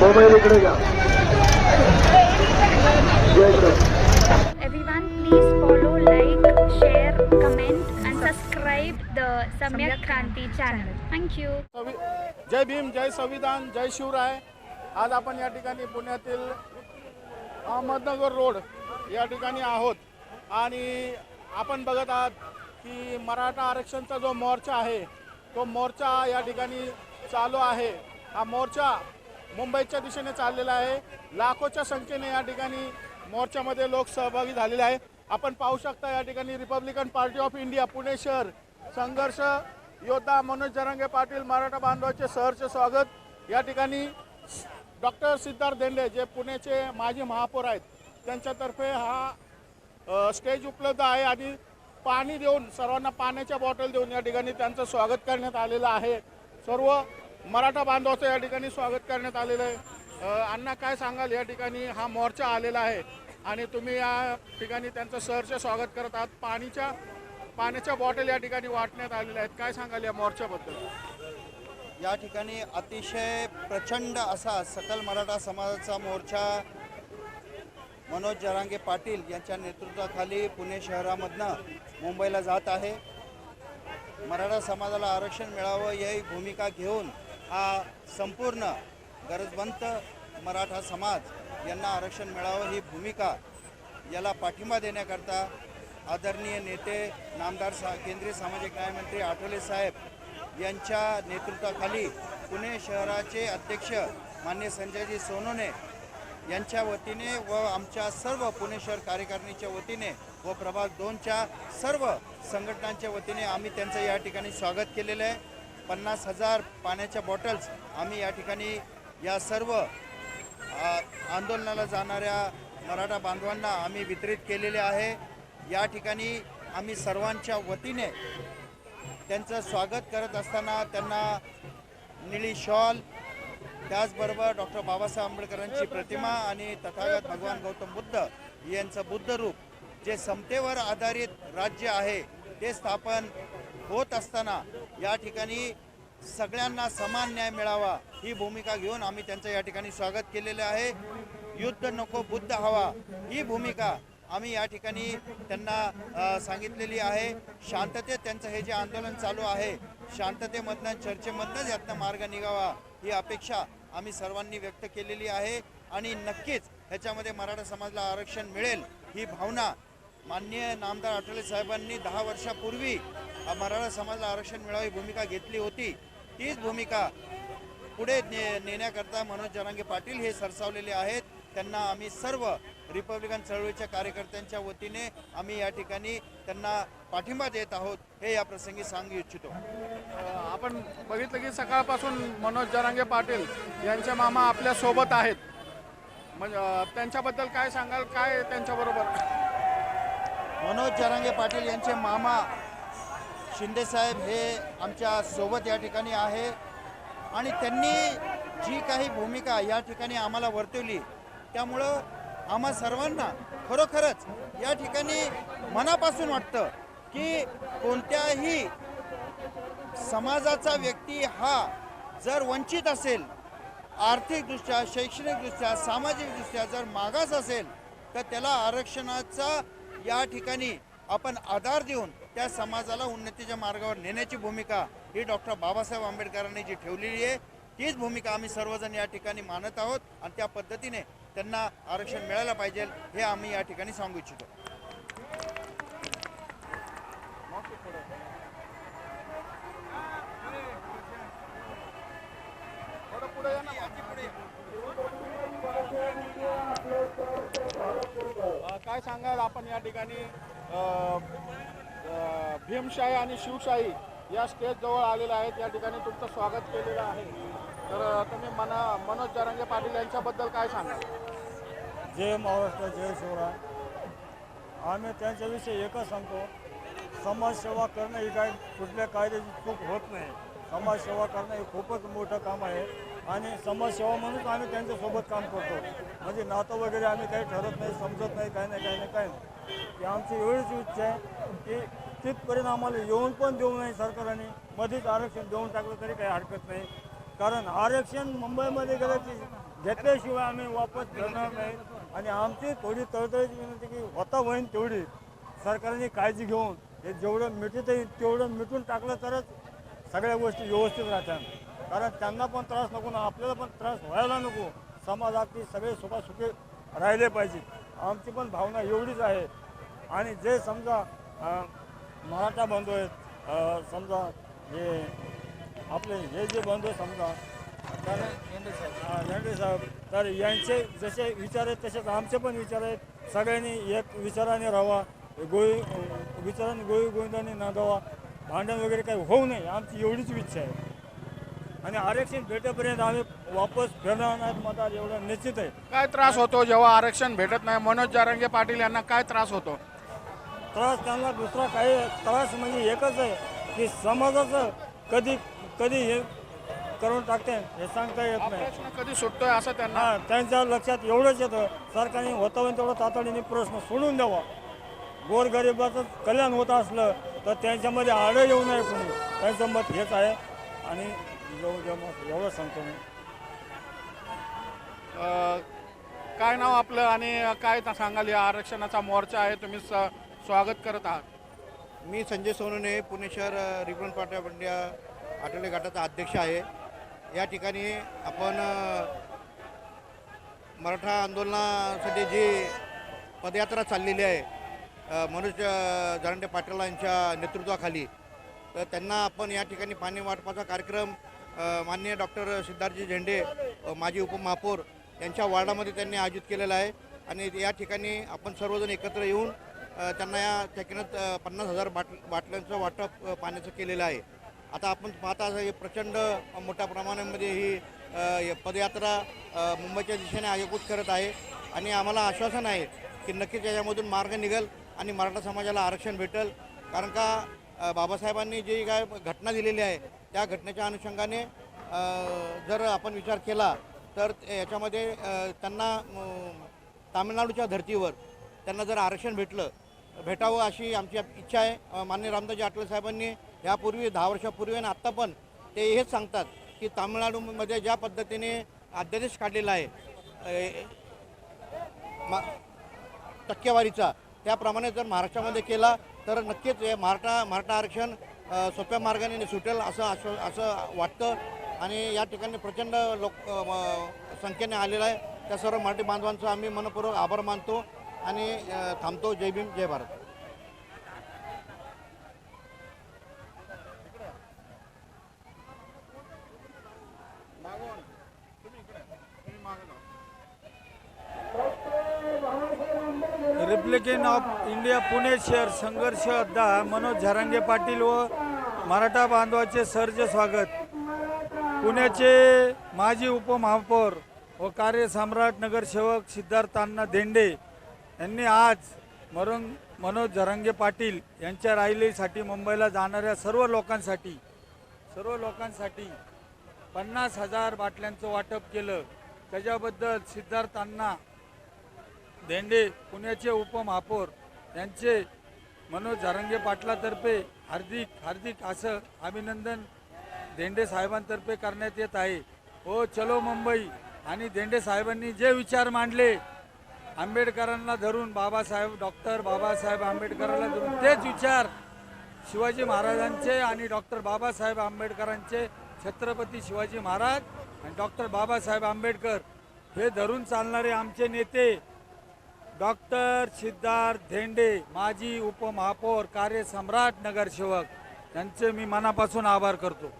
Mobile इकडे घ्या जय Shri Everyone, please follow, like, share, comment, and subscribe the Samyak Kranti channel. Thank you. संवि- जय भीम जय संविधान जय शिवराय आज आपण या ठिकाणी पुण्यातील अहमदनगर रोड या ठिकाणी आहोत आणि आपण बघत आहात की मराठा आरक्षणचा जो मोर्चा आहे तो मोर्चा या ठिकाणी चालू आहे. हा मोर्चा मुंबईच्या दिशेने चाललेला आहे. लाखोच्या संख्येने या ठिकाणी मोर्चामध्ये लोक सहभागी झालेले आहे आपण पाहू शकता या ठिकाणी Republican Party of India Pune शहर संघर्ष योद्धा मनोज जरांगे पाटील मराठा बांधवाचे सहरचे स्वागत. या ठिकाणी डॉक्टर सिद्धार्थ देंडे जे पुण्याचे माजी महापौर आहेत त्यांच्यातर्फे हा स्टेज उपलब्ध आहे आणि पाणी देऊन सर्वांना पाण्याच्या बॉटल देऊन या ठिकाणी त्यांचं स्वागत करण्यात आलेलं आहे. सर्व मराठा बांधवाचं या ठिकाणी स्वागत करण्यात आलेलं आहे. अण्णा काय सांगाल? या ठिकाणी हा मोर्चा आलेला आहे आणि तुम्ही या ठिकाणी त्यांचं सरचं स्वागत करत आहात. पाणीच्या पाण्याच्या बॉटल या ठिकाणी वाटण्यात आलेल्या आहेत. काय सांगाल या मोर्चाबद्दल? या ठिकाणी अतिशय प्रचंड असा सकल मराठा समाजाचा मोर्चा मनोज जरांगे पाटील यांच्या नेतृत्वाखाली पुणे शहरामधनं मुंबईला जात आहे. मराठा समाजाला आरक्षण मिळावं ही भूमिका घेऊन हा संपूर्ण गरजवंत मराठा समाज यांना आरक्षण मिळावं ही भूमिका याला पाठिंबा देण्याकरता आदरणीय नेते नामदार सा केंद्रीय सामाजिक न्यायमंत्री आठवले साहेब यांच्या नेतृत्वाखाली पुणे शहराचे अध्यक्ष मान्य संजयजी सोनोने यांच्या वतीने व आमच्या सर्व पुणे शहर कार्यकारिणीच्या वतीने व प्रभाग दोनच्या सर्व संघटनांच्या वतीने आम्ही त्यांचं या ठिकाणी स्वागत केलेलं आहे. पन्नास हजार पाण्याच्या बॉटल्स आम्ही या ठिकाणी या सर्व आंदोलनाला जाणाऱ्या मराठा बांधवांना आम्ही वितरित केलेले आहे. या ठिकाणी आम्ही सर्वांच्या वतीने त्यांचं स्वागत करत असताना त्यांना निळी शॉल त्याचबरोबर डॉक्टर बाबासाहेब आंबेडकरांची प्रतिमा आणि तथागत भगवान गौतम बुद्ध यांचं बुद्ध रूप जे समतेवर आधारित राज्य आहे ते स्थापन होत असताना या ठिकाणी सगळ्यांना समान न्याय मिळावा ही भूमिका घेऊन आम्ही त्यांचं या ठिकाणी स्वागत केलेलं आहे. युद्ध नको बुद्ध हवा ही भूमिका आम्ही या ठिकाणी त्यांना सांगितलेली आहे. शांततेत त्यांचं हे जे आंदोलन चालू आहे शांततेमधनं चर्चेमधनंच यातनं मार्ग निघावा ही अपेक्षा आम्ही सर्वांनी व्यक्त केलेली आहे आणि नक्कीच ह्याच्यामध्ये मराठा समाजाला आरक्षण मिळेल ही भावना माननीय नामदार आठवले साहेबांनी दहा वर्षापूर्वी मराठा समाजाला आरक्षण मिळावी भूमिका घेतली होती. तीच भूमिका पुढे ने नेण्याकरता मनोज जरांगे पाटील हे सरसावलेले आहेत. त्यांना आम्ही सर्व रिपब्लिकन चळवळीच्या कार्यकर्त्यांच्या वतीने आम्ही या ठिकाणी त्यांना पाठिंबा देत आहोत हे या प्रसंगी सांगू इच्छितो. आपण बघितलं की सकाळपासून मनोज जरांगे पाटील यांचे मामा आपल्यासोबत आहेत. म्हणजे त्यांच्याबद्दल काय सांगाल? काय त्यांच्याबरोबर? मनोज जरांगे पाटील यांचे मामा शिंदेसाहेब हे आमच्यासोबत या ठिकाणी आहे. आणि त्यांनी जी काही भूमिका या ठिकाणी आम्हाला वर्तवली त्यामुळं आम्हा सर्वांना खरोखरच या ठिकाणी मनापासून वाटतं की कोणत्याही समाजाचा व्यक्ती हा जर वंचित असेल आर्थिकदृष्ट्या शैक्षणिकदृष्ट्या सामाजिकदृष्ट्या जर मागास असेल तर त्याला आरक्षणाचा या ठिकाणी आपण आधार देऊन त्या समाजाला उन्नतीच्या मार्गावर नेण्याची भूमिका ही डॉक्टर बाबासाहेब आंबेडकरांनी जी ठेवलेली आहे तीच भूमिका आम्ही सर्वजण या ठिकाणी मानत आहोत आणि त्या पद्धतीने त्यांना आरक्षण मिळायला पाहिजे हे आम्ही या ठिकाणी सांगू इच्छितो. काय सांगाल आपण या ठिकाणी? भीमशाही आणि शिवशाही या स्टेज जवळ आलेल्या आहेत. या ठिकाणी तुमचं स्वागत केलेलं आहे. तर तुम्ही मना मनोज जरांगे पाटील यांच्याबद्दल काय सांगा जय महाराष्ट्र जय शिवराय. आम्ही त्यांच्याविषयी एकच सांगतो. समाजसेवा करणं ही काय कुठल्या कायद्याची चूक होत नाही. समाजसेवा करणं हे खूपच मोठं काम आहे. आणि समाजसेवा म्हणून आम्ही त्यांच्यासोबत काम करतो. म्हणजे नातं वगैरे आम्ही काही ठरत नाही समजत नाही काही नाही काही नाही काही नाही. की आमची एवढीच इच्छा आहे की तिथपर्यंत आम्हाला येऊन पण देऊ नये सरकारने. मध्येच आरक्षण देऊन टाकलं तरी काही हरकत नाही. कारण आरक्षण मुंबईमध्ये गेलं की घेतल्याशिवाय आम्ही वापस घेणार नाही. आणि आमची थोडी तळतळीची विनंती की होता होईन तेवढी. सरकारने काळजी घेऊन हे जेवढं मिटत येईल तेवढं मिटून टाकलं तरच सगळ्या गोष्टी व्यवस्थित राहतात. कारण त्यांना पण त्रास नको ना आपल्याला पण त्रास व्हायला नको. समाजात सगळे सुखासुखी राहिले पाहिजेत आमची पण भावना एवढीच आहे. आणि जे समजा मराठा बंधू आहेत समजा हे आपले हे जे बंधू समजा तर हा, साहेब तर यांचे जसे विचार आहेत तसेच आमचे पण विचार आहेत. सगळ्यांनी एक विचाराने राहावा गोळी विचाराने गोळी गोविंदाने नांदावा. भांडण वगैरे काही होऊ नये आमची एवढीच इच्छा आहे. आणि आरक्षण भेटेपर्यंत आम्ही वापस फिरणार नाहीत मतदार एवढं निश्चित आहे. काय त्रास होतो जेव्हा आरक्षण भेटत नाही? मनोज जारंगे पाटील यांना काय त्रास होतो? त्रास त्यांना दुसरा काही त्रास म्हणजे एकच आहे की समाजाचं कधी कधी हे करून टाकते हे सांगता येत नाही. प्रश्न कधी सुटतोय असं त्यांना हा त्यांच्या लक्षात एवढंच येतं. सरकारने होता होईल तेवढं तातडीने प्रश्न सोडून द्यावा. गोरगरिबाचं कल्याण होत असलं तर त्यांच्यामध्ये आडं येऊ नये कोणी. त्यांचं मत हेच आहे. आणि एवढं सांगतो मी. अ, काय नाव आपलं आणि काय सांगाल? या आरक्षणाचा मोर्चा आहे तुम्ही स- स्वागत करत आहात. मी संजय सोनवणे पुणे शहर रिपन पाट्या पंड्या आठवले गटाचा अध्यक्ष आहे. या ठिकाणी आपण मराठा आंदोलनासाठी जी पदयात्रा चाललेली आहे मनोज जरांडे पाटील यांच्या नेतृत्वाखाली तर त्यांना आपण या ठिकाणी पाणी वाटपाचा कार्यक्रम माननीय डॉक्टर सिद्धार्थजी झेंडे माजी उपमहापौर यांच्या वार्डामध्ये त्यांनी आयोजित केलेला आहे. आणि या ठिकाणी आपण सर्वजण एकत्र येऊन त्यांना या ठिकाणी पन्नास हजार बाट बाटल्यांचं वाटप पाण्याचं केलेलं आहे. आता आपण पाहता हे प्रचंड मोठ्या प्रमाणामध्ये ही पदयात्रा मुंबईच्या दिशेने आयोजित करत आहे. आणि आम्हाला आश्वासन आहे की नक्कीच याच्यामधून मार्ग निघेल आणि मराठा समाजाला आरक्षण भेटेल. कारण का बाबासाहेबांनी जी काय घटना दिलेली आहे त्या घटनेच्या अनुषंगाने जर आपण विचार केला तर याच्यामध्ये त्यांना तामिळनाडूच्या धर्तीवर त्यांना जर आरक्षण भेटलं भेटावं अशी आमची इच्छा आहे. मान्य माननीय रामदासजी आठवले साहेबांनी यापूर्वी दहा वर्षापूर्वी आणि आत्ता पण ते हेच सांगतात की तामिळनाडूमध्ये ज्या पद्धतीने अध्यादेश काढलेला आहे मा टक्केवारीचा त्याप्रमाणे जर महाराष्ट्रामध्ये केला तर नक्कीच हे मराठा मराठा आरक्षण सोप्या मार्गाने सुटेल असं असं असं वाटतं. आणि या ठिकाणी प्रचंड लोक संख्येने आलेलं आहे. त्या सर्व मराठी बांधवांचा आम्ही मनपूर्वक आभार मानतो. आणि थांबतो. जय भीम जय Bharat. Republican of India Pune शहर संघर्ष अड्डा मनोज झरांगे पाटील व मराठा बांधवाचे सर्ज स्वागत. पुण्याचे माजी उपमहापौर व कार्यसम्राट नगरसेवक सिद्धार्थांना धेंडे यांनी आज मरण मनोज झरांगे पाटील यांच्या राहिलीसाठी मुंबईला जाणाऱ्या सर्व लोकांसाठी सर्व लोकांसाठी पन्नास हजार बाटल्यांचं वाटप केलं. त्याच्याबद्दल सिद्धार्थांना धेंडे पुण्याचे उपमहापौर यांचे मनोज झारंगे पाटलातर्फे हार्दिक हार्दिक असं अभिनंदन धेंडे साहेबांतर्फे करण्यात येत आहे. हो चलो मुंबई. आणि धेंडे साहेबांनी जे विचार मांडले आंबेडकरांना धरून बाबासाहेब डॉक्टर बाबासाहेब आंबेडकरांना धरून तेच विचार शिवाजी महाराजांचे आणि डॉक्टर बाबासाहेब आंबेडकरांचे छत्रपती शिवाजी महाराज आणि डॉक्टर बाबासाहेब आंबेडकर हे धरून चालणारे आमचे नेते डॉक्टर सिद्धार्थ धेंडे माजी उपमहापौर कार्यसम्राट नगरसेवक. यांचे मी मनापासून आभार करतो.